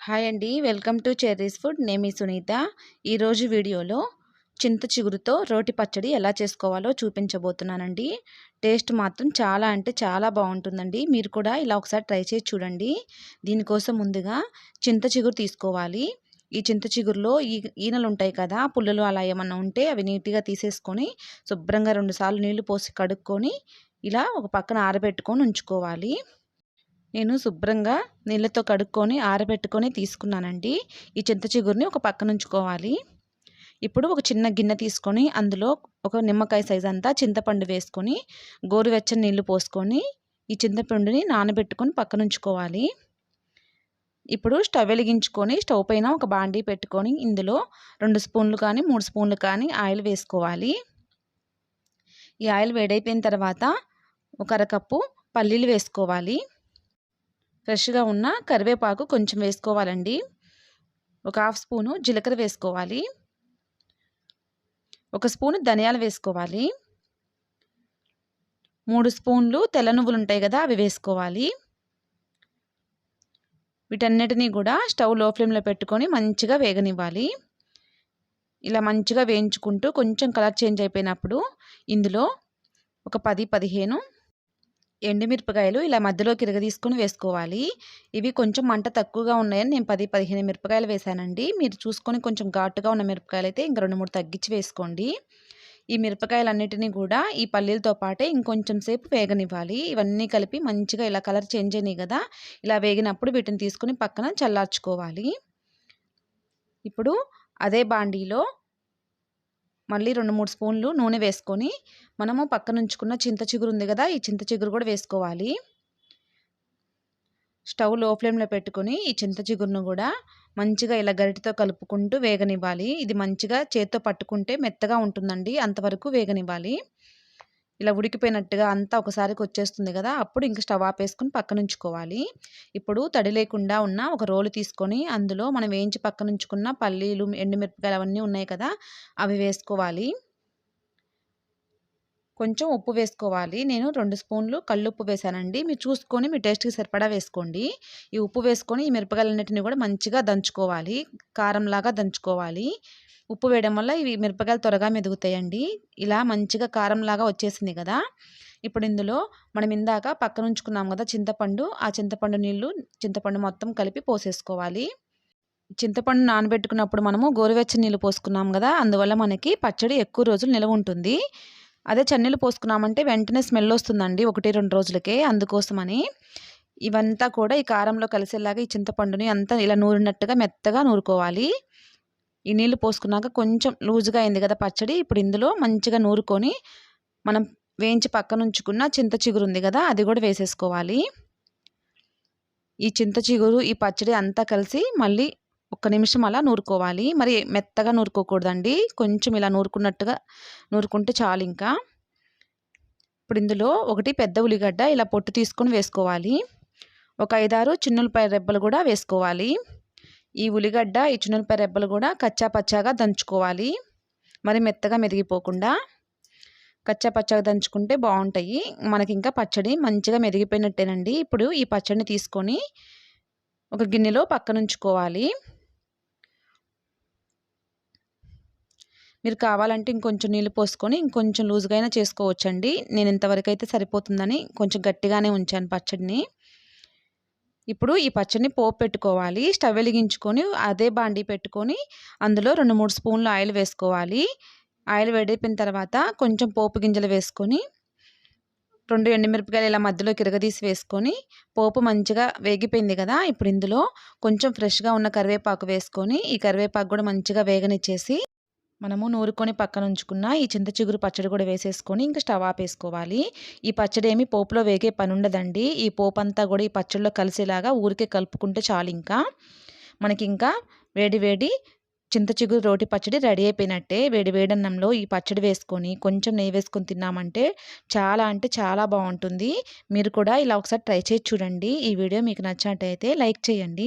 Hi అండి. Welcome to Cherry's food. నేమి సునీత. ఈరోజు వీడియోలో చింత చిగురుతో రోటి పచ్చడి ఎలా చేసుకోవాలో చూపించబోతున్నానండి. టేస్ట్ మాత్రం చాలా అంటే చాలా బాగుంటుందండి. మీరు కూడా ఇలా ఒకసారి ట్రై చేసి చూడండి. దీనికోసం ముందుగా చింత చిగురు తీసుకోవాలి. ఈ చింత చిగురులో ఈ ఈనలు ఉంటాయి కదా పుల్లలు అలా ఏమన్నా ఉంటే అవి నీట్గా తీసేసుకొని శుభ్రంగా రెండుసార్లు నీళ్ళు పోసి కడుక్కొని ఇలా ఒక పక్కన ఆరబెట్టుకొని ఉంచుకోవాలి. నేను శుభ్రంగా నీళ్ళతో కడుక్కొని ఆరబెట్టుకొని తీసుకున్నానండి. ఈ చింత చిగురిని ఒక పక్కన ఉంచుకోవాలి. ఇప్పుడు ఒక చిన్న గిన్నె తీసుకొని అందులో ఒక నిమ్మకాయ సైజ్ అంతా చింతపండు వేసుకొని గోరువెచ్చని నీళ్ళు పోసుకొని ఈ చింతపండుని నానబెట్టుకొని పక్కన ఉంచుకోవాలి. ఇప్పుడు స్టవ్ వెలిగించుకొని స్టవ్ పైన ఒక బాండీ పెట్టుకొని ఇందులో రెండు స్పూన్లు కానీ మూడు స్పూన్లు కానీ ఆయిల్ వేసుకోవాలి. ఈ ఆయిల్ వేడైపోయిన తర్వాత ఒక అరకప్పు పల్లీలు వేసుకోవాలి. ఫ్రెష్గా ఉన్న కరివేపాకు కొంచెం వేసుకోవాలండి. ఒక హాఫ్ స్పూను జీలకర్ర వేసుకోవాలి. ఒక స్పూను ధనియాలు వేసుకోవాలి. మూడు స్పూన్లు తెల్ల నువ్వులు ఉంటాయి కదా అవి వేసుకోవాలి. వీటన్నిటినీ కూడా స్టవ్లో ఫ్లేమ్లో పెట్టుకొని మంచిగా వేగనివ్వాలి. ఇలా మంచిగా వేయించుకుంటూ కొంచెం కలర్ చేంజ్ అయిపోయినప్పుడు ఇందులో ఒక పది పదిహేను ఎండుమిరపకాయలు ఇలా మధ్యలోకి ఇరగదీసుకొని వేసుకోవాలి. ఇవి కొంచెం మంట తక్కువగా ఉన్నాయని నేను పది పదిహేను మిరపకాయలు వేసానండి. మీరు చూసుకొని కొంచెం ఘాటుగా ఉన్న మిరపకాయలు అయితే ఇంక రెండు మూడు తగ్గించి వేసుకోండి. ఈ మిరపకాయలన్నిటినీ కూడా ఈ పల్లీలతో పాటే ఇంకొంచెం సేపు వేగనివ్వాలి. ఇవన్నీ కలిపి మంచిగా ఇలా కలర్ చేంజ్ అయినాయి కదా ఇలా వేగినప్పుడు వీటిని తీసుకుని పక్కన చల్లార్చుకోవాలి. ఇప్పుడు అదే బాండీలో మళ్ళీ రెండు మూడు స్పూన్లు నూనె వేసుకొని మనము పక్కన ఉంచుకున్న చింత చిగురు ఉంది కదా ఈ చింత చిగురు కూడా వేసుకోవాలి. స్టవ్లో ఫ్లేమ్లో పెట్టుకొని ఈ చింత చిగురును కూడా మంచిగా ఇలా గరిటితో కలుపుకుంటూ వేగనివ్వాలి. ఇది మంచిగా చేత్తో పట్టుకుంటే మెత్తగా ఉంటుందండి అంతవరకు వేగనివ్వాలి. ఇలా ఉడికిపోయినట్టుగా అంతా ఒకసారికి వచ్చేస్తుంది కదా అప్పుడు ఇంక స్టవ్ ఆపేసుకుని పక్కనుంచుకోవాలి. ఇప్పుడు తడి లేకుండా ఉన్న ఒక రోలు తీసుకొని అందులో మనం వేయించి పక్కనుంచుకున్న పల్లీలు ఎండుమిరపకాయలు అవన్నీ ఉన్నాయి కదా అవి వేసుకోవాలి. కొంచెం ఉప్పు వేసుకోవాలి. నేను రెండు స్పూన్లు కళ్ళుప్పు వేసానండి. మీరు చూసుకొని మీ టేస్ట్కి సరిపడా వేసుకోండి. ఈ ఉప్పు వేసుకొని ఈ మిరపకాయలన్నిటిని కూడా మంచిగా దంచుకోవాలి. కారంలాగా దంచుకోవాలి. ఉప్పు వేయడం వల్ల ఇవి మిరపకాయలు త్వరగా మెదుగుతాయండి. ఇలా మంచిగా కారంలాగా వచ్చేసింది కదా. ఇప్పుడు ఇందులో మనం ఇందాక పక్కన ఉంచుకున్నాం కదా చింతపండు. ఆ చింతపండు నీళ్ళు చింతపండు మొత్తం కలిపి పోసేసుకోవాలి. చింతపండు నానబెట్టుకున్నప్పుడు మనము గోరువెచ్చని నీళ్ళు పోసుకున్నాం కదా. అందువల్ల మనకి పచ్చడి ఎక్కువ రోజులు నిలవ ఉంటుంది. అదే చన్నీళ్ళు పోసుకున్నామంటే వెంటనే స్మెల్ వస్తుందండి ఒకటి రెండు రోజులకే అందుకోసమని. ఇవంతా కూడా ఈ కారంలో కలిసేలాగా ఈ చింతపండుని అంతా ఇలా నూరినట్టుగా మెత్తగా నూరుకోవాలి. ఈ నీళ్ళు పోసుకున్నాక కొంచెం లూజుగా అయింది కదా పచ్చడి. ఇప్పుడు ఇందులో మంచిగా నూరుకొని మనం వేయించి పక్కన ఉంచుకున్న చింత చిగురు ఉంది కదా అది కూడా వేసేసుకోవాలి. ఈ చింత చిగురు ఈ పచ్చడి అంతా కలిసి మళ్ళీ ఒక్క నిమిషం అలా నూరుకోవాలి. మరి మెత్తగా నూరుకోకూడదండి. కొంచెం ఇలా నూరుకున్నట్టుగా నూరుకుంటే చాలు ఇంకా. ఇప్పుడు ఇందులో ఒకటి పెద్ద ఉల్లిగడ్డ ఇలా పొట్టు తీసుకొని వేసుకోవాలి. ఒక ఐదారు చిన్నులపాయ రెబ్బలు కూడా వేసుకోవాలి. ఈ ఉల్లిగడ్డ ఈ చున్నలపాయ రెబ్బలు కూడా కచ్చా పచ్చాగా దంచుకోవాలి. మరి మెత్తగా మెదిగిపోకుండా కచ్చా పచ్చగా దంచుకుంటే బాగుంటాయి. మనకి ఇంకా పచ్చడి మంచిగా మెరిగిపోయినట్టేనండి ఇప్పుడు ఈ పచ్చడిని తీసుకొని ఒక గిన్నెలో పక్కనుంచుకోవాలి మీరు కావాలంటే ఇంకొంచెం నీళ్ళు పోసుకొని ఇంకొంచెం లూజ్గా అయినా చేసుకోవచ్చండి. నేను ఇంతవరకు అయితే సరిపోతుందని కొంచెం గట్టిగానే ఉంచాను పచ్చడిని. ఇప్పుడు ఈ పచ్చడిని పోపు పెట్టుకోవాలి. స్టవ్ వెలిగించుకొని అదే బాండీ పెట్టుకొని అందులో రెండు మూడు స్పూన్లు ఆయిల్ వేసుకోవాలి. ఆయిల్ వేడైపోయిన తర్వాత కొంచెం పోపు గింజలు వేసుకొని రెండు ఎండుమిరపకాయలు ఇలా మధ్యలో కిరగదీసి వేసుకొని పోపు మంచిగా వేగిపోయింది కదా ఇప్పుడు ఇందులో కొంచెం ఫ్రెష్గా ఉన్న కరివేపాకు వేసుకొని ఈ కరివేపాకు కూడా మంచిగా వేగనిచ్చేసి మనము నూరుకొని పక్కన ఉంచుకున్న ఈ చింత చిగురు పచ్చడి కూడా వేసేసుకొని ఇంకా స్టవ్ ఆపేసుకోవాలి. ఈ పచ్చడి ఏమి పోపులో వేగే పని ఉండదండి. ఈ పోపు అంతా కూడా ఈ పచ్చడిలో కలిసేలాగా ఊరికే కలుపుకుంటే చాలు ఇంకా. మనకి ఇంకా వేడి వేడి చింత చిగురు రోటి పచ్చడి రెడీ అయిపోయినట్టే. వేడి వేడన్నంలో ఈ పచ్చడి వేసుకొని కొంచెం నెయ్యి వేసుకొని తిన్నామంటే చాలా అంటే చాలా బాగుంటుంది. మీరు కూడా ఇలా ఒకసారి ట్రై చేసి చూడండి. ఈ వీడియో మీకు నచ్చినట్టయితే లైక్ చేయండి.